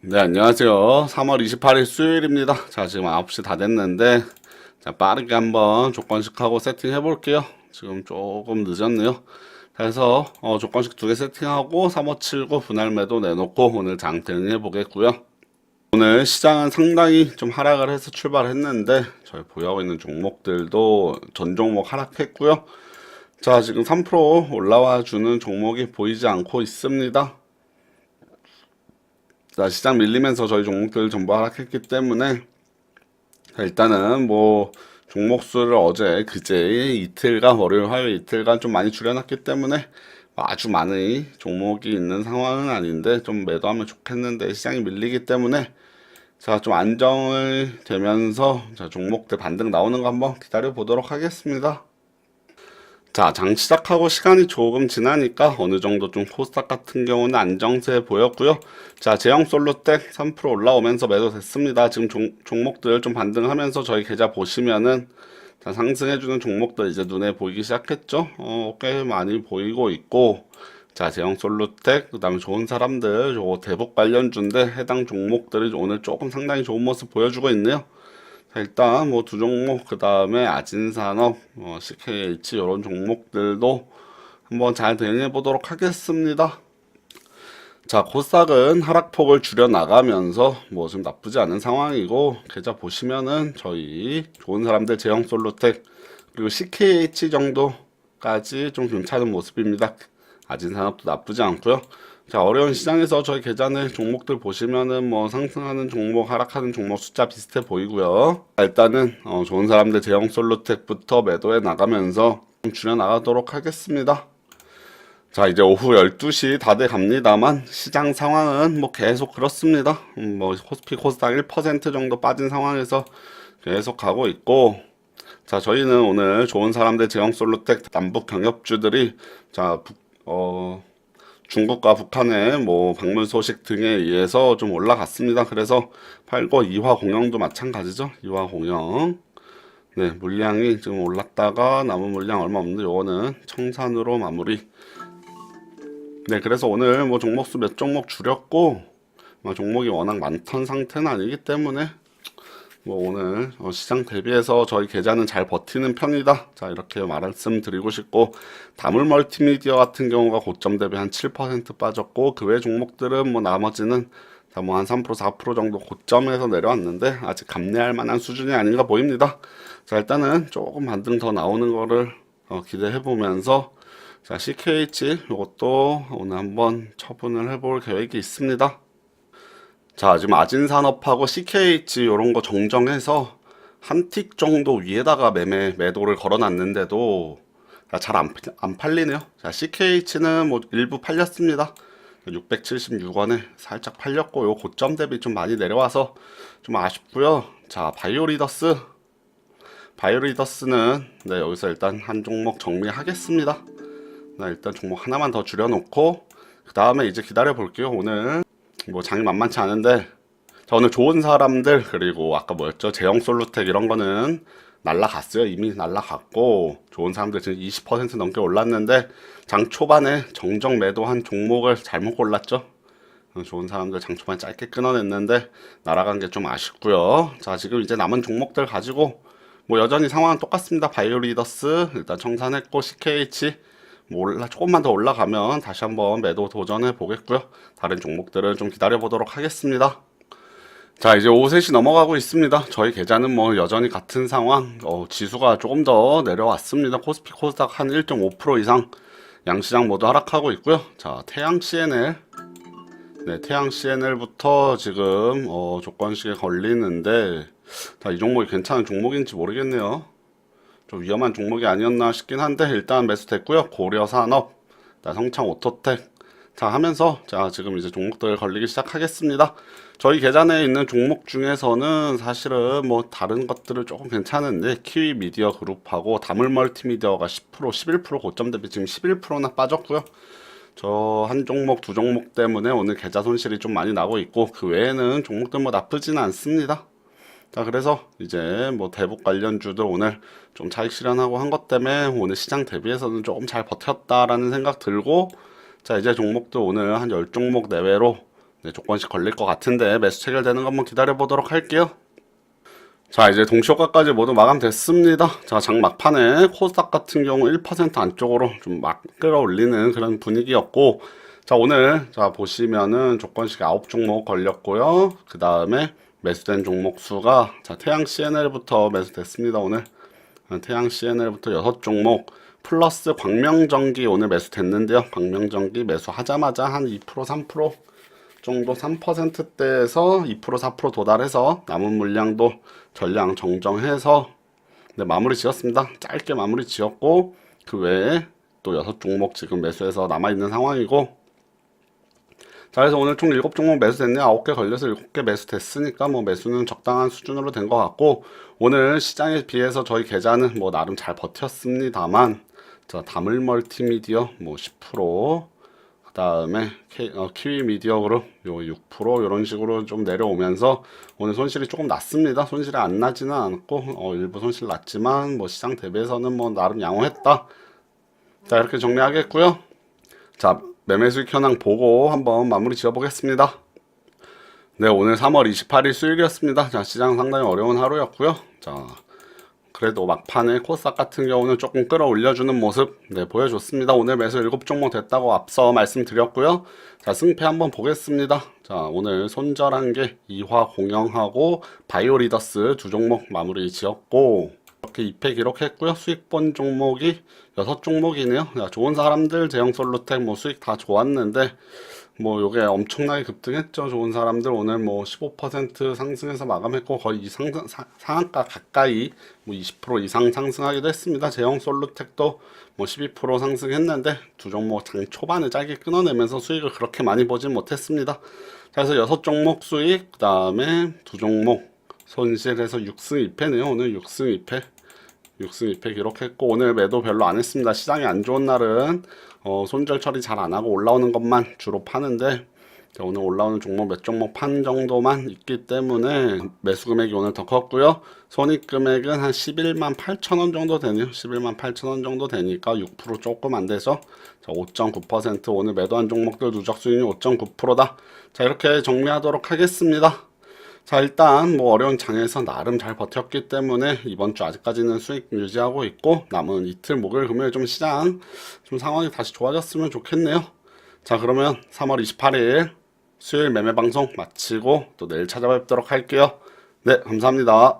네, 안녕하세요. 3월 28일 수요일입니다. 자, 지금 9시 다 됐는데, 자, 빠르게 한번 조건식 하고 세팅해 볼게요. 지금 조금 늦었네요. 그래서, 어, 조건식 두 개 세팅하고, 3579 분할 매도 내놓고, 오늘 장 대응 해 보겠고요. 오늘 시장은 상당히 좀 하락을 해서 출발했는데, 저희 보유하고 있는 종목들도 전 종목 하락했고요. 자, 지금 3% 올라와 주는 종목이 보이지 않고 있습니다. 자, 시장 밀리면서 저희 종목들 전부 하락했기 때문에 자, 일단은 뭐 종목 수를 어제 그제 이틀간 월요일 화요일 이틀간 좀 많이 줄여놨기 때문에 뭐 아주 많은 종목이 있는 상황은 아닌데 좀 매도하면 좋겠는데 시장이 밀리기 때문에 자 좀 안정을 되면서 자 종목들 반등 나오는 거 한번 기다려 보도록 하겠습니다. 자, 장 시작하고 시간이 조금 지나니까 어느 정도 좀 코스닥 같은 경우는 안정세 보였고요. 자, 제형 솔로텍 3% 올라오면서 매도 됐습니다. 지금 종, 종목들 좀 반등하면서 저희 계좌 보시면은 자, 상승해주는 종목들 이제 눈에 보이기 시작했죠. 어, 꽤 많이 보이고 있고 자, 제형 솔루텍, 그 다음에 좋은 사람들, 요 대북 관련주인데 해당 종목들이 오늘 조금 상당히 좋은 모습 보여주고 있네요. 자, 일단 뭐 두 종목 그 다음에 아진산업, 어, CKH 이런 종목들도 한번 잘 대응해 보도록 하겠습니다. 자, 코스닥은 하락폭을 줄여 나가면서 뭐좀 나쁘지 않은 상황이고 계좌 보시면은 저희 좋은 사람들 제형 솔로텍 그리고 CKH 정도까지 좀 괜찮은 모습입니다. 아진산업도 나쁘지 않고요. 자, 어려운 시장에서 저희 계좌의 종목들 보시면은 뭐 상승하는 종목, 하락하는 종목 숫자 비슷해 보이고요. 자, 일단은 어, 좋은 사람들 제형 솔로텍부터 매도해 나가면서 좀 줄여 나가도록 하겠습니다. 자, 이제 오후 12시 다 돼 갑니다만 시장 상황은 뭐 계속 그렇습니다. 음, 뭐 코스피 코스닥 1% 정도 빠진 상황에서 계속 가고 있고 자, 저희는 오늘 좋은 사람들 제형 솔로텍 남북 경협주들이 자, 북, 어, 중국과 북한의 뭐 방문 소식 등에 의해서 좀 올라갔습니다. 그래서 8고 2화 공영도 마찬가지죠. 2화 공영. 네, 물량이 지금 올랐다가 남은 물량 얼마 없는데 요거는 청산으로 마무리. 네, 그래서 오늘 뭐 종목수 몇 종목 줄였고 뭐 종목이 워낙 많던 상태는 아니기 때문에 뭐 오늘 어, 시장 대비해서 저희 계좌는 잘 버티는 편이다. 자 이렇게 말씀드리고 싶고 다물 멀티미디어 같은 경우가 고점 대비 한 7% 빠졌고 그 외 종목들은 뭐 나머지는 뭐한 3% 4% 정도 고점에서 내려왔는데 아직 감내할 만한 수준이 아닌가 보입니다. 자 일단은 조금 반등 더 나오는 거를 어, 기대해 보면서 자 CKH 이것도 오늘 한번 처분을 해볼 계획이 있습니다. 자, 지금 아진산업하고 CKH 이런 거 정정해서 한 틱 정도 위에다가 매매 매도를 걸어놨는데도 잘안 안 팔리네요. 자, CKH는 뭐 일부 팔렸습니다. 676원에 살짝 팔렸고 요 고점 대비 좀 많이 내려와서 좀 아쉽고요. 자, 바이오리더스 바이오리더스는 네, 여기서 일단 한 종목 정리하겠습니다. 네, 일단 종목 하나만 더 줄여놓고 그 다음에 이제 기다려 볼게요. 오늘 뭐 장이 만만치 않은데 자 오늘 좋은 사람들 그리고 아까 뭐였죠? 제형 솔루텍 이런 거는 날라갔어요. 이미 날라갔고 좋은 사람들 지금 20% 넘게 올랐는데 장 초반에 정정 매도한 종목을 잘못 골랐죠? 어, 좋은 사람들 장 초반에 짧게 끊어냈는데 날아간 게 좀 아쉽고요. 자 지금 이제 남은 종목들 가지고 뭐 여전히 상황은 똑같습니다. 바이오리더스 일단 청산했고 CKH 뭐 조금만 더 올라가면 다시 한번 매도 도전해 보겠고요. 다른 종목들은 좀 기다려 보도록 하겠습니다. 자 이제 오후 3시 넘어가고 있습니다. 저희 계좌는 뭐 여전히 같은 상황. 어, 지수가 조금 더 내려왔습니다. 코스피 코스닥 한 1.5% 이상 양시장 모두 하락하고 있고요. 자 태양 CNL 네 태양 CNL부터 지금 어, 조건식에 걸리는데 자 이 종목이 괜찮은 종목인지 모르겠네요. 좀 위험한 종목이 아니었나 싶긴 한데 일단 매수됐고요. 고려산업, 성창 오토텍 자 하면서 자 지금 이제 종목들 걸리기 시작하겠습니다. 저희 계좌내에 있는 종목 중에서는 사실은 뭐 다른 것들은 조금 괜찮은데 키위 미디어 그룹하고 다물 멀티미디어가 10% 11% 고점 대비 지금 11%나 빠졌고요. 저 한 종목 두 종목 때문에 오늘 계좌 손실이 좀 많이 나고 있고 그 외에는 종목들 뭐 나쁘지는 않습니다. 자, 그래서 이제 뭐 대북 관련주들 오늘 좀 차익 실현하고 한 것 때문에 오늘 시장 대비해서는 조금 잘 버텼다라는 생각 들고 자, 이제 종목도 오늘 한 10종목 내외로 네, 조건씩 걸릴 것 같은데 매수 체결되는 거 한번 기다려 보도록 할게요. 자 이제 동시효과까지 모두 마감됐습니다. 자장 막판에 코스닥 같은 경우 1% 안쪽으로 좀 막 끌어올리는 그런 분위기였고 자 오늘 자 보시면은 조건식 9종목 걸렸고요. 그 다음에 매수된 종목 수가 자 태양 CNL부터 매수됐습니다 오늘 어, 태양 CNL부터 6 종목 플러스 광명전기 오늘 매수됐는데요. 광명전기 매수하자마자 한 2% 3% 정도 3%대에서 2% 4% 도달해서 남은 물량도 전량 정정해서 네, 마무리 지었습니다. 짧게 마무리 지었고 그 외에 또 여섯 종목 지금 매수해서 남아 있는 상황이고 자 그래서 오늘 총 7종목 매수됐네요. 9개 걸려서 7개 매수됐으니까 뭐 매수는 적당한 수준으로 된 것 같고 오늘 시장에 비해서 저희 계좌는 뭐 나름 잘 버텼습니다만 자 다물 멀티미디어 뭐 10%, 그 다음에 어, 키위 미디어 그룹 요6% 이런 식으로 좀 내려오면서 오늘 손실이 조금 났습니다. 손실이 안 나지는 않고 어, 일부 손실 났지만 뭐 시장 대비해서는 뭐 나름 양호했다. 자 이렇게 정리하겠고요. 자 매매 수익 현황 보고 한번 마무리 지어보겠습니다. 네 오늘 3월 28일 수요일이었습니다. 자 시장 상당히 어려운 하루였고요. 자 그래도 막판에 코스닥 같은 경우는 조금 끌어올려주는 모습 네, 보여줬습니다. 오늘 매수 7종목 됐다고 앞서 말씀드렸고요. 자 승패 한번 보겠습니다. 자 오늘 손절한 게 이화 공영하고 바이오리더스 두 종목 마무리 지었고 이렇게 2패 기록했고요. 수익 본 종목이 6종목이네요. 야, 좋은 사람들 제형 솔루텍 뭐 수익 다 좋았는데 뭐 요게 엄청나게 급등했죠. 좋은 사람들 오늘 뭐 15% 상승해서 마감했고 거의 이 사- 상한가 가까이 뭐 20% 이상 상승하기도 했습니다. 제형 솔루텍도 뭐 12% 상승했는데 두 종목 장 초반에 짧게 끊어내면서 수익을 그렇게 많이 보진 못했습니다. 자, 그래서 여섯 종목 수익 그다음에 두 종목 손실해서 6승 2패네요. 오늘 6승 2패. 6승 2패 기록했고 오늘 매도 별로 안 했습니다. 시장이 안 좋은 날은 어, 손절 처리 잘 안 하고 올라오는 것만 주로 파는데 자, 오늘 올라오는 종목 몇 종목 판 정도만 있기 때문에 매수 금액이 오늘 더 컸고요. 손익 금액은 한 11만 8천 원 정도 되네요. 11만 8천 원 정도 되니까 6% 조금 안 돼서 자, 5.9% 오늘 매도한 종목들 누적 수익률 5.9%다. 자 이렇게 정리하도록 하겠습니다. 자 일단 뭐 어려운 장에서 나름 잘 버텼기 때문에 이번 주 아직까지는 수익 유지하고 있고 남은 이틀 목요일 금요일 좀 시장 좀 상황이 다시 좋아졌으면 좋겠네요. 자 그러면 3월 28일 수요일 매매 방송 마치고 또 내일 찾아뵙도록 할게요. 네 감사합니다.